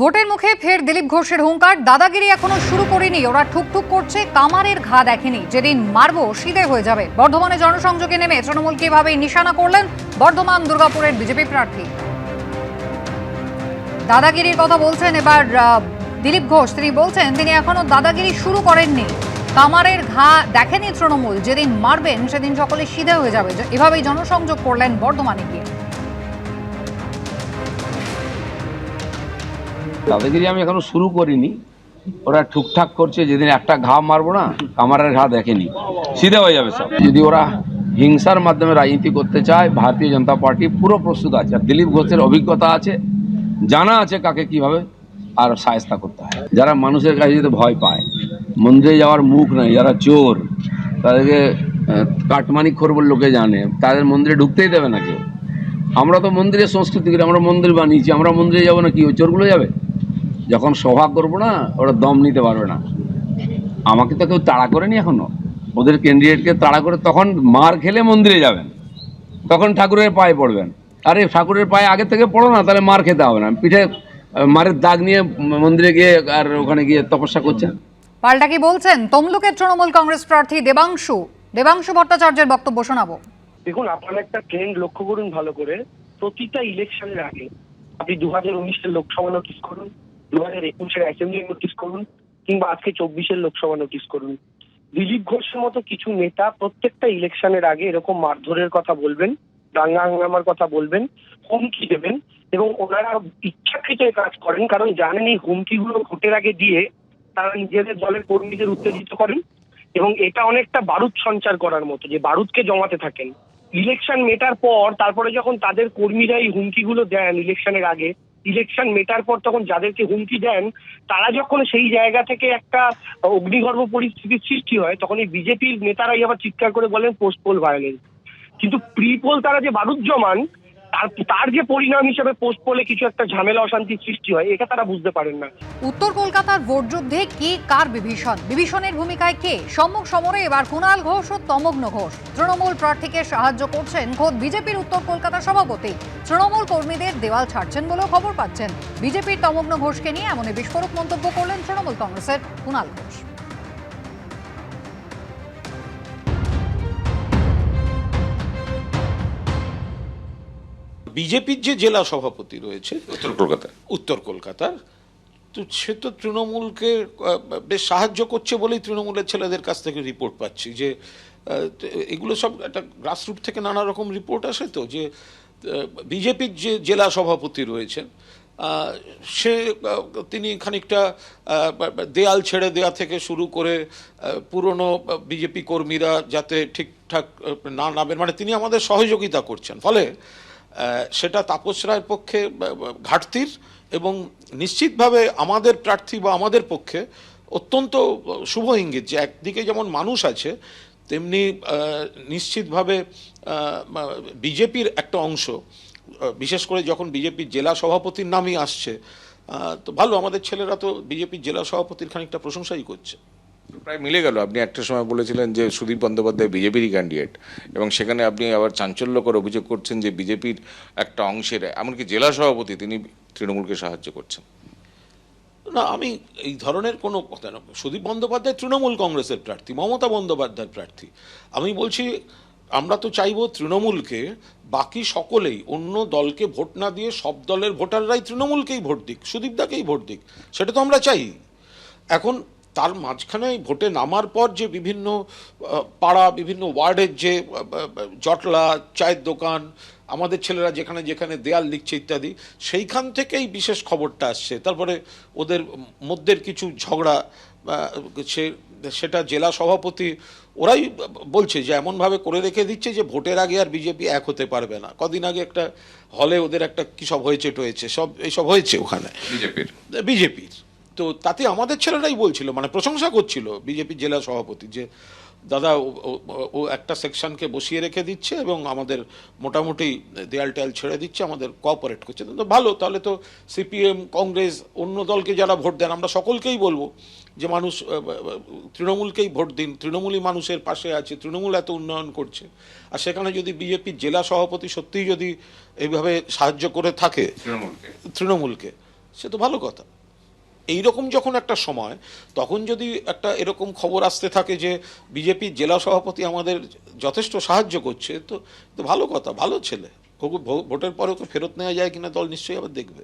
ভোটের মুখে ফের দিলীপ ঘোষের হুঙ্কার। দাদাগিরি এখনও শুরু করেনি। ওরা ঠুকঠুক করছে, কামারের ঘা দেখেনি। যেদিন মারবো, সিধে হয়ে যাবে। বর্ধমানে জনসংযোগে নেমে তৃণমূলকে এভাবেই নিশানা করলেন? বর্ধমান দুর্গাপুরের বিজেপি প্রার্থী। দাদাগিরির কথা বলছেন এবার দিলীপ ঘোষ। তিনি বলছেন, তিনি এখনও দাদাগিরি শুরু করেননি। কামারের ঘা দেখেনি তৃণমূল। যেদিন মারবেন, সেদিন সকলে সিধে হয়ে যাবে। এভাবেই জনসংযোগ করলেন বর্ধমানে গিয়ে। দাদাগিরি আমি এখনও শুরু করিনি। ওরা ঠুকঠাক করছে, যেদিন একটা ঘা মারবো না, কামারের ঘা দেখেনি। সিধে হয়ে যাবে সব। যদি ওরা হিংসার মাধ্যমে রাজনীতি করতে চায়, ভারতীয় জনতা পার্টি পুরো প্রস্তুত আছে। আর দিলীপ ঘোষের অভিজ্ঞতা আছে, জানা আছে কাকে কীভাবে, আর সায়স্তা করতে হয়। যারা মানুষের কাছে যদি ভয় পায়, মন্দিরে যাওয়ার মুখ নাই, যারা চোর, তাদেরকে কাটমানি খোর লোকে জানে, তাদের মন্দিরে ঢুকতেই দেবে না কেউ। আমরা তো মন্দিরের সংস্কৃতি করি, আমরা মন্দির বানিয়েছি, আমরা মন্দিরে যাব না, কি ওই চোরগুলো যাবে? যখন সভা করব না, ওরা দম নিতে পারবে না। আমাকে তো কেউ তাড়া করেনি এখনও। ওদের ক্যান্ডিডেটকে তাড়া করে তখন মার খেলে মন্দিরে যাবেন। তখন ঠাকুরের পায়ে পড়বেন। আরে, ঠাকুরের পায়ে আগে থেকে পড়ো না, তাহলে মার খেতে হবে না। পিঠে মারের দাগ নিয়ে মন্দিরে গিয়ে আর ওখানে গিয়ে তপস্যা করছেন। পাল্টা কি বলছেন? তমলুকের তৃণমূল কংগ্রেস প্রার্থী দেবাংশু। দেবাংশু ভট্টাচার্যের বক্তব্য শোনাবো। দেখুন, আপনারা একটা ট্রেন্ড লক্ষ্য করুন ভালো করে। প্রতিটা ইলেকশনের আগে আপনি দু হাজার উনিশের লোকসভা নোটিস করুন দু হাজার একুশের অ্যাসেম্বলি নোটিস করুন, কিংবা আজকে চব্বিশের লোকসভা নোটিস করুন। দিলীপ ঘোষের মতো কিছু নেতা প্রত্যেকটা ইলেকশনের আগে এরকম মারধরের কথা বলবেন, দাঙ্গা হাঙ্গামার কথা বলবেন, হুমকি দেবেন, এবং ওনারা ইচ্ছাকৃত কাজ করেন, কারণ জানেন এই হুমকিগুলো ভোটের আগে দিয়ে তারা নিজেদের দলের কর্মীদের উত্তেজিত করেন এবং এটা অনেকটা বারুদ সঞ্চার করার মতো, যে বারুদকে জমাতে থাকেন। ইলেকশন মেটার পর, তারপরে যখন তাদের কর্মীরা এই হুমকিগুলো দেন ইলেকশনের আগে, ইলেকশন মেটার পর তখন যাদেরকে হুমকি দেন, তারা যখন সেই জায়গা থেকে একটা অগ্নিগর্ভ পরিস্থিতির সৃষ্টি হয়, তখন এই বিজেপির নেতারাই আবার চিৎকার করে বলেন পোস্ট পোল ভায়োলেন্স কিন্তু প্রি পোল তারা যে বারুদ জমান তার তার যে পরিণাম হিসেবে পোস্ট পোলে কিছু একটা ঝামেলা অশান্তির সৃষ্টি হয়, এটা তারা বুঝতে পারেন না। উত্তর কলকাতার ভোট যুদ্ধে কে কার বিভীষণ? বিভীষণের ভূমিকায় কে? সম্মুখ সমরে এবার কুণাল ঘোষ ও তমগ্ন ঘোষ। তৃণমূল প্রার্থীকে সাহায্য করছেন খোদ বিজেপির উত্তর কলকাতার সভাপতি। তৃণমূল কর্মীদের দেওয়াল ছাড়ছেন বলেও খবর পাচ্ছেন। বিজেপির তমগ্ন ঘোষকে নিয়ে এমনই বিস্ফোরক মন্তব্য করলেন তৃণমূল কংগ্রেসের কুণাল ঘোষ। বিজেপির যে জেলা সভাপতি রয়েছে উত্তর কলকাতায় উত্তর কলকাতার তো সে তো তৃণমূলকে বেশ সাহায্য করছে বলেই তৃণমূলের ছেলেদের কাছ থেকে রিপোর্ট পাচ্ছি যে এগুলো সব একটা গ্রাসরুট থেকে নানা রকম রিপোর্ট আসে তো যে বিজেপির যে জেলা সভাপতি রয়েছেন সে তিনি খানিকটা দেয়াল ছেড়ে দেওয়া থেকে শুরু করে পুরনো বিজেপি কর্মীরা যাতে ঠিকঠাক না নামেন মানে তিনি আমাদের সহযোগিতা করছেন। ফলে সেটা তাপস রায়ের পক্ষে ঘাটতির এবং নিশ্চিতভাবে আমাদের প্রার্থী বা আমাদের পক্ষে অত্যন্ত শুভ ইঙ্গিত যে একদিকে যেমন মানুষ আছে, তেমনি নিশ্চিতভাবে বিজেপির একটা অংশ বিশেষ করে যখন বিজেপির জেলা সভাপতির নামই আসছে তো ভালো, আমাদের ছেলেরা তো বিজেপির জেলা সভাপতির খানিকটা প্রশংসাই করছে। প্রায় মিলে গেল। আপনি একটা সময় বলেছিলেন যে সুদীপ বন্দ্যোপাধ্যায় বিজেপিরই ক্যান্ডিডেট এবং সেখানে আপনি আবার চাঞ্চল্যকর অভিযোগ করছেন যে বিজেপির একটা অংশের, এমনকি জেলা সভাপতি তিনি তৃণমূলকে সাহায্য করছেন। না, আমি এই ধরনের কোনো কথা না। সুদীপ বন্দ্যোপাধ্যায় তৃণমূল কংগ্রেসের প্রার্থী, মমতা বন্দ্যোপাধ্যায়ের প্রার্থী। আমি বলছি, আমরা তো চাইব তৃণমূলকে, বাকি সকলেই অন্য দলকে ভোট না দিয়ে সব দলের ভোটাররাই তৃণমূলকেই ভোট দিক, সুদীপদাকেই ভোট দিক। সেটা তো আমরা চাই। এখন তার মাঝখানে ভোটে নামার পর যে বিভিন্ন পাড়া বিভিন্ন ওয়ার্ডের যে জটলা চায়ের দোকান আমাদের ছেলেরা যেখানে যেখানে দেয়াল লিখছে ইত্যাদি সেইখান থেকেই বিশেষ খবরটা আসছে। তারপরে ওদের মধ্যের কিছু ঝগড়া সে সেটা জেলা সভাপতি ওরাই বলছে যে এমনভাবে করে রেখে দিচ্ছে যে ভোটের আগে আর বিজেপি এক হতে পারবে না। কদিন আগে একটা হলে ওদের একটা কী সব হয়েছে টয়েছে সব এইসব হয়েছে ওখানে। বিজেপির? বিজেপির। তো তাতে আমাদের ছেলেরাই বলছিল মানে প্রশংসা করছিল বিজেপি জেলা সভাপতি যে দাদা ও- একটা সেকশনকে বসিয়ে রেখে দিচ্ছে এবং আমাদের মোটামুটি দেয়াল টেয়াল ছেড়ে দিচ্ছে আমাদের কোঅপারেট করছে। তো ভালো তাহলে তো সিপিএম কংগ্রেস অন্য দলকে যারা ভোট দেন আমরা সকলকেই বলব যে মানুষ তৃণমূলকেই ভোট দিন তৃণমূলই মানুষের পাশে আছে তৃণমূল এত উন্নয়ন করছে। আর সেখানে যদি বিজেপির জেলা সভাপতি সত্যিই যদি এইভাবে সাহায্য করে থাকে তৃণমূলকে। তৃণমূলকে সে তো ভালো কথা। এই রকম যখন একটা সময়, তখন যদি একটা এরকম খবর আসতে থাকে যে বিজেপির জেলা সভাপতি আমাদের যথেষ্ট সাহায্য করছে, তো তো ভালো কথা, ভালো ছেলে। ভোটের পরে ওকে ফেরত নেওয়া যায় কিনা দল নিশ্চয়ই আবার দেখবে।